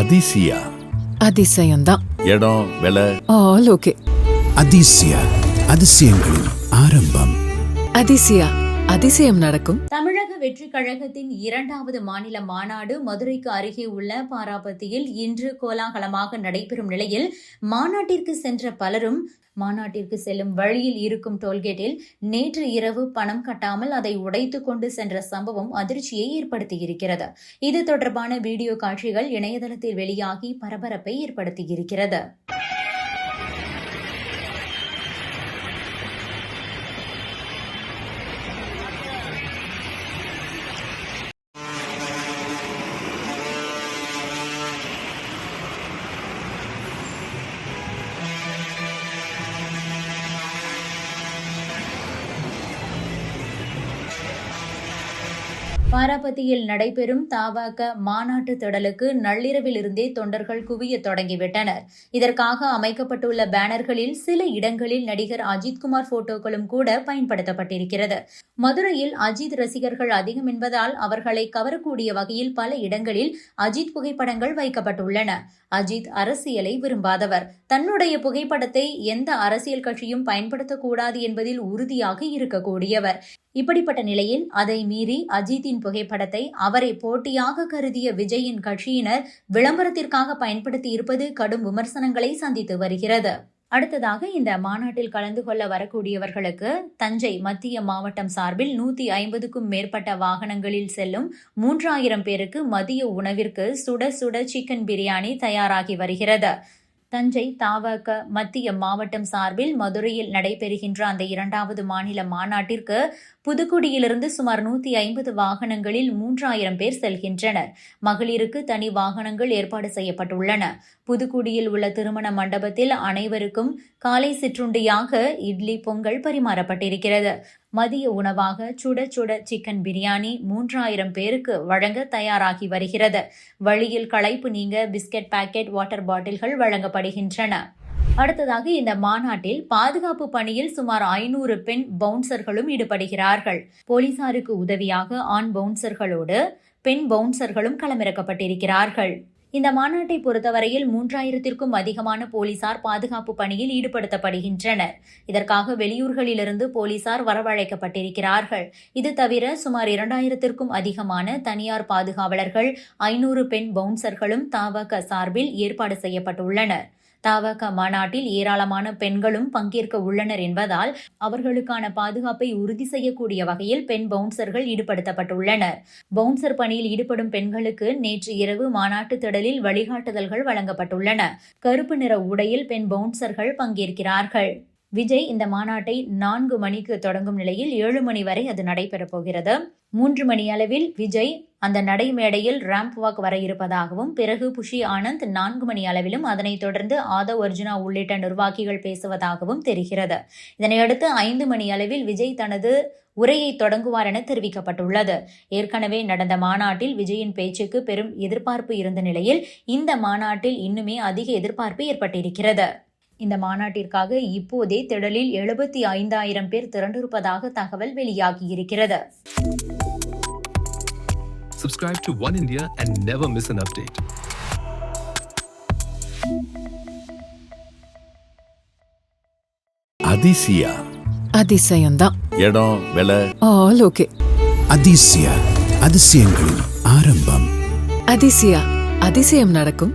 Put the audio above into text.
அதிசயா. அதிசயம்தான். இடம் விலை? All okay. அதிசய அதிசயங்களின் ஆரம்பம். அதிசயா அதிசயம் நடக்கும். தமிழக வெற்றி கழகத்தின் இரண்டாவது மாநில மாநாடு மதுரைக்கு அருகே உள்ள பாராபத்தியில் இன்று கோலாகலமாக நடைபெறும் நிலையில் மாநாட்டிற்கு சென்ற பலரும் மாநாட்டிற்கு செல்லும் வழியில் இருக்கும் டோல்கேட்டில் நேற்று இரவு பணம் கட்டாமல் அதை உடைத்து கொண்டு சென்ற சம்பவம் அதிர்ச்சியை ஏற்படுத்தியிருக்கிறது. இது தொடர்பான வீடியோ காட்சிகள் இணையதளத்தில் வெளியாகி பரபரப்பை ஏற்படுத்தியிருக்கிறது. பாராபத்தியில் நடைபெறும் தாவாக மாநாட்டு திடலுக்கு நள்ளிரவிலிருந்தே தொண்டர்கள் குவிய தொடங்கிவிட்டனர். இதற்காக அமைக்கப்பட்டுள்ள பேனர்களில் சில இடங்களில் நடிகர் அஜித்குமார் போட்டோக்களும் கூட பயன்படுத்தப்பட்டிருக்கிறது. மதுரையில் அஜித் ரசிகர்கள் அதிகம் என்பதால் அவர்களை கவரக்கூடிய வகையில் பல இடங்களில் அஜித் புகைப்படங்கள் வைக்கப்பட்டுள்ளன. அஜித் அரசியலை விரும்பாதவர். தன்னுடைய புகைப்படத்தை எந்த அரசியல் கட்சியும் பயன்படுத்தக்கூடாது என்பதில் உறுதியாக இருக்கக்கூடியவர். இப்படிப்பட்ட நிலையில் அதை மீறி அஜித்தின் புகைப்படத்தை அவரை போட்டியாக கருதிய விஜயின் கட்சியினர் விளம்பரத்திற்காக பயன்படுத்தி இருப்பது கடும் விமர்சனங்களை சந்தித்து வருகிறது. அடுத்ததாக இந்த மாநாட்டில் கலந்து கொள்ள வரக்கூடியவர்களுக்கு தஞ்சை மத்திய மாவட்டம் சார்பில் நூத்தி ஐம்பதுக்கும் மேற்பட்ட வாகனங்களில் செல்லும் மூன்றாயிரம் பேருக்கு மதிய உணவிற்கு சுட சுட சிக்கன் பிரியாணி தயாராகி வருகிறது. தஞ்சை தாவக மத்திய மாவட்டம் சார்பில் மதுரையில் நடைபெறுகின்ற அந்த இரண்டாவது மாநில மாநாட்டிற்கு புதுக்குடியிலிருந்து சுமார் நூத்தி ஐம்பது வாகனங்களில் மூன்றாயிரம் பேர் செல்கின்றனர். மகளிருக்கு தனி வாகனங்கள் ஏற்பாடு செய்யப்பட்டுள்ளன. புதுக்குடியில் உள்ள திருமண மண்டபத்தில் அனைவருக்கும் காலை சிற்றுண்டியாக இட்லி பொங்கல் பரிமாறப்பட்டிருக்கிறது. மதிய உணவாக சுட சுட சிக்கன் பிரியாணி மூன்றாயிரம் பேருக்கு வழங்க தயாராகி வருகிறது. வழியில் களைப்பு நீங்க பிஸ்கட் பாக்கெட் வாட்டர் பாட்டில்கள் வழங்கப்படுகின்றன. அடுத்ததாக இந்த மாநாட்டில் பாதுகாப்பு பணியில் சுமார் ஐநூறு பெண் பவுன்சர்களும் ஈடுபடுகிறார்கள். போலீசாருக்கு உதவியாக ஆண் பவுன்சர்களோடு பெண் பவுன்சர்களும் களமிறக்கப்பட்டிருக்கிறார்கள். இந்த மாநாட்டை பொறுத்தவரையில் மூன்றாயிரத்திற்கும் அதிகமான போலீசார் பாதுகாப்பு பணியில் ஈடுபடுத்தப்படுகின்றனர். இதற்காக வெளியூர்களிலிருந்து போலீசார் வரவழைக்கப்பட்டிருக்கிறார்கள். இது தவிர சுமார் இரண்டாயிரத்திற்கும் அதிகமான தனியார் பாதுகாவலர்கள் ஐநூறு பெண் பவுன்சர்களும் தாவக சார்பில் ஏற்பாடு செய்யப்பட்டுள்ளனர். தவக மாநாட்டில் ஏராளமான பெண்களும் பங்கேற்க உள்ளனர் என்பதால் அவர்களுக்கான பாதுகாப்பை உறுதி செய்யக்கூடிய வகையில் பெண் பவுன்சர்கள் ஈடுபடுத்தப்பட்டுள்ளனர். பவுன்சர் பணியில் ஈடுபடும் பெண்களுக்கு நேற்று இரவு மாநாட்டு திடலில் வழிகாட்டுதல்கள் வழங்கப்பட்டுள்ளன. கருப்பு நிற உடையில் பெண் பவுன்சர்கள் பங்கேற்கிறார்கள். விஜய் இந்த மாநாட்டை நான்கு மணிக்கு தொடங்கும் நிலையில் ஏழு மணி வரை அது நடைபெறப் போகிறது. மூன்று மணி அளவில் விஜய் அந்த நடைமேடையில் ரேம்ப் வாக் வர இருப்பதாகவும் பிறகு புஷி ஆனந்த் நான்கு மணி அளவிலும் அதனைத் தொடர்ந்து ஆதவ் அர்ஜுனா உள்ளிட்ட நிர்வாகிகள் பேசுவதாகவும் தெரிகிறது. இதனையடுத்து ஐந்து மணி அளவில் விஜய் தனது உரையை தொடங்குவார் என தெரிவிக்கப்பட்டுள்ளது. ஏற்கனவே நடந்த மாநாட்டில் விஜயின் பேச்சுக்கு பெரும் எதிர்பார்ப்பு இருந்த நிலையில் இந்த மாநாட்டில் இன்னுமே அதிக எதிர்பார்ப்பு ஏற்பட்டிருக்கிறது. இந்த மாநாட்டிற்காக இப்போதே திடலில் எழுபத்தி ஐந்தாயிரம் பேர் திரண்டிருப்பதாக தகவல் வெளியாகியிருக்கிறது. Subscribe to One India and never miss an update. Athisaya. அதிசயம்தான். இடம் விலை? All okay. அதிசய அதிசயங்களின் ஆரம்பம். அதிசயா அதிசயம் நடக்கும்.